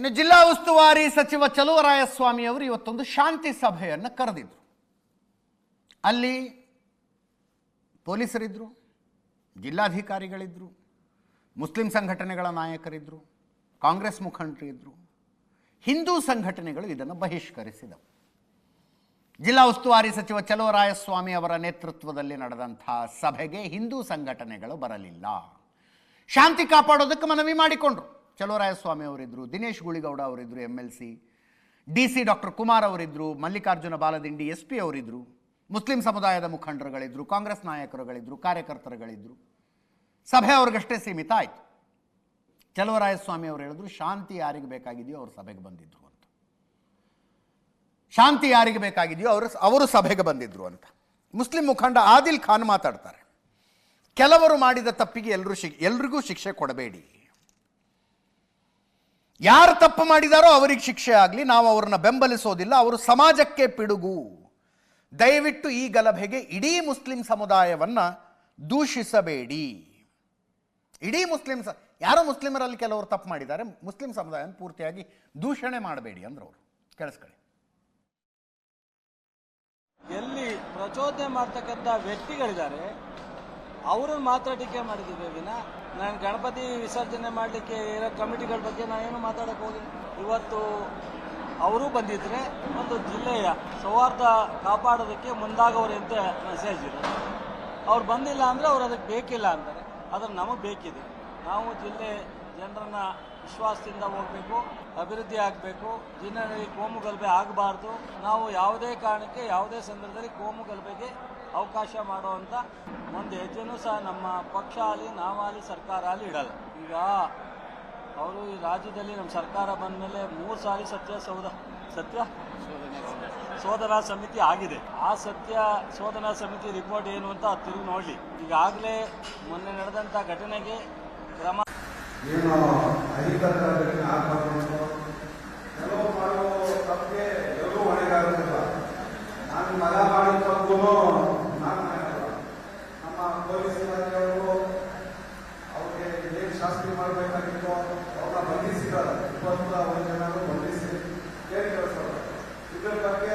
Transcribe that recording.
ಇನ್ನು ಜಿಲ್ಲಾ ಉಸ್ತುವಾರಿ ಸಚಿವ ಚಲುವರಾಯಸ್ವಾಮಿ ಅವರು ಇವತ್ತೊಂದು ಶಾಂತಿ ಸಭೆಯನ್ನು ಕರೆದಿದ್ರು. ಅಲ್ಲಿ ಪೊಲೀಸರಿದ್ದರು ಜಿಲ್ಲಾಧಿಕಾರಿಗಳಿದ್ದರು ಮುಸ್ಲಿಂ ಸಂಘಟನೆಗಳ ನಾಯಕರಿದ್ದರು ಕಾಂಗ್ರೆಸ್ ಮುಖಂಡರಿದ್ದರು ಹಿಂದೂ ಸಂಘಟನೆಗಳು ಇದನ್ನು ಬಹಿಷ್ಕರಿಸಿದವು. ಜಿಲ್ಲಾ ಉಸ್ತುವಾರಿ ಸಚಿವ ಚಲುವರಾಯಸ್ವಾಮಿ ಅವರ ನೇತೃತ್ವದಲ್ಲಿ ನಡೆದಂಥ ಸಭೆಗೆ ಹಿಂದೂ ಸಂಘಟನೆಗಳು ಬರಲಿಲ್ಲ. ಶಾಂತಿ ಕಾಪಾಡೋದಕ್ಕೆ ಮನವಿ ಮಾಡಿಕೊಂಡ್ರು. ಚಲುವರಾಯಸ್ವಾಮಿ ಅವರಿದ್ದರು Dinesh Guligowda ಅವರಿದ್ದರು M L C D C doctor Kumar ಅವರಿದ್ದರು Mallikarjuna ಬಾಲದಿಂಡಿ S P ಅವರಿದ್ದರು ಮುಸ್ಲಿಂ ಸಮುದಾಯದ ಮುಖಂಡರುಗಳಿದ್ದರು ಕಾಂಗ್ರೆಸ್ ನಾಯಕರುಗಳಿದ್ದರು ಕಾರ್ಯಕರ್ತರುಗಳಿದ್ದರು ಸಭೆ ಅವ್ರಿಗಷ್ಟೇ ಸೀಮಿತ ಆಯಿತು. ಚಲುವರಾಯಸ್ವಾಮಿ ಅವರು ಹೇಳಿದ್ರು, ಶಾಂತಿ ಯಾರಿಗೆ ಬೇಕಾಗಿದೆಯೋ ಅವರು ಸಭೆಗೆ ಬಂದಿದ್ರು ಅಂತ. ಶಾಂತಿ ಯಾರಿಗೆ ಬೇಕಾಗಿದೆಯೋ ಅವರು ಅವರು ಸಭೆಗೆ ಬಂದಿದ್ರು ಅಂತ. ಮುಸ್ಲಿಂ ಮುಖಂಡ ಆದಿಲ್ ಖಾನ್ ಮಾತಾಡ್ತಾರೆ. ಕೆಲವರು ಮಾಡಿದ ತಪ್ಪಿಗೆ ಎಲ್ಲರೂ ಶಿ, ಎಲ್ರಿಗೂ ಶಿಕ್ಷೆ ಕೊಡಬೇಡಿ. ಯಾರು ತಪ್ಪು ಮಾಡಿದಾರೋ ಅವರಿಗೆ ಶಿಕ್ಷೆ ಆಗಲಿ, ನಾವು ಅವ್ರನ್ನ ಬೆಂಬಲಿಸೋದಿಲ್ಲ, ಅವರು ಸಮಾಜಕ್ಕೆ ಪಿಡುಗು. ದಯವಿಟ್ಟು ಈ ಗಲಭೆಗೆ ಇಡೀ ಮುಸ್ಲಿಂ ಸಮುದಾಯವನ್ನು ದೂಷಿಸಬೇಡಿ. ಇಡೀ ಮುಸ್ಲಿಂ ಸ, ಯಾರೋ ಮುಸ್ಲಿಮರಲ್ಲಿ ಕೆಲವರು ತಪ್ಪು ಮಾಡಿದ್ದಾರೆ, ಮುಸ್ಲಿಂ ಸಮುದಾಯನ ಪೂರ್ತಿಯಾಗಿ ದೂಷಣೆ ಮಾಡಬೇಡಿ ಅಂದ್ರೆ ಅವರು. ಕೇಳಿಸ್ಕೊಳ್ಳಿ. ಎಲ್ಲಿ ಪ್ರಚೋದನೆ ಮಾಡ್ತಕ್ಕಂಥ ವ್ಯಕ್ತಿಗಳಿದ್ದಾರೆ ಅವ್ರನ್ನ ಮಾತ್ರ ಟೀಕೆ ಮಾಡಿದ್ದೀವಿ ವಿನ ನಾನು ಗಣಪತಿ ವಿಸರ್ಜನೆ ಮಾಡಲಿಕ್ಕೆ ಇರೋ ಕಮಿಟಿಗಳ ಬಗ್ಗೆ ನಾನೇನು ಮಾತಾಡಕ್ಕೆ ಹೋಗಿಲ್ಲ. ಇವತ್ತು ಅವರು ಬಂದಿದ್ರೆ ಒಂದು ಜಿಲ್ಲೆಯ ಸೌಹಾರ್ದ ಕಾಪಾಡೋದಕ್ಕೆ ಮುಂದಾಗವ್ರೆ ಅಂತ ಮೆಸೇಜ್ ಇದೆ. ಅವ್ರು ಬಂದಿಲ್ಲ ಅಂದರೆ ಅವ್ರು ಅದಕ್ಕೆ ಬೇಕಿಲ್ಲ ಅಂತಾರೆ. ಆದರೆ ನಮಗೆ ಬೇಕಿದೆ. ನಾವು ಜಿಲ್ಲೆ ಜನರನ್ನ ವಿಶ್ವಾಸದಿಂದ ಹೋಗಬೇಕು, ಅಭಿವೃದ್ಧಿ ಆಗಬೇಕು ಜಿಲ್ಲೆಯಲ್ಲಿ ಕೋಮು ಗಲಭೆ ಆಗಬಾರ್ದು. ನಾವು ಯಾವುದೇ ಕಾರಣಕ್ಕೆ, ಯಾವುದೇ ಸಂದರ್ಭದಲ್ಲಿ ಕೋಮು ಗಲಭೆಗೆ ಅವಕಾಶ ಮಾಡುವಂಥ ಒಂದು ಹೆಜ್ಜೆನೂ ಸಹ ನಮ್ಮ ಪಕ್ಷ ಆಗಲಿ ನಾವಾಗಲಿ ಸರ್ಕಾರ ಆಗಲಿ ಇಡಲ್ಲ. ಈಗ ಅವರು ಈ ರಾಜ್ಯದಲ್ಲಿ ನಮ್ಮ ಸರ್ಕಾರ ಬಂದ ಮೇಲೆ ಮೂರು ಸಾರಿ ಸತ್ಯ ಸೌಧ, ಸತ್ಯ ಶೋಧನಾ ಸಮಿತಿ ಆಗಿದೆ. ಆ ಸತ್ಯ ಶೋಧನಾ ಸಮಿತಿ ರಿಪೋರ್ಟ್ ಏನು ಅಂತ ತಿರುಗಿ ನೋಡಲಿ. ಈಗಾಗಲೇ ಮೊನ್ನೆ ನಡೆದಂಥ ಘಟನೆಗೆ ಏನು ಅಧಿಕಾರದ ಬಗ್ಗೆ ಎಲ್ಲೋ ಕೆಲವು ಮಾಡುವ ತಪ್ಪಿಗೆ ಎಲ್ಲರೂ ಹೊಣೆಗಾರರಿಲ್ಲ. ನಾನು ಮಗ ಮಾಡಿದ ತಪ್ಪು ನಾನು. ನಮ್ಮ ಪೊಲೀಸ್ ಇಲಾಖೆಯವರು ಅವ್ರಿಗೆ ಏನು ಶಾಸ್ತಿ ಮಾಡಬೇಕಾಗಿತ್ತು ಅವ್ರನ್ನ ಬಂಧಿಸಿದ್ದಾರೆ. ಇಪ್ಪತ್ತ ಒಂದು ಜನರು ಬಂಧಿಸಿ. ಏನು ಕೆಲಸ? ಇದ್ರ ಬಗ್ಗೆ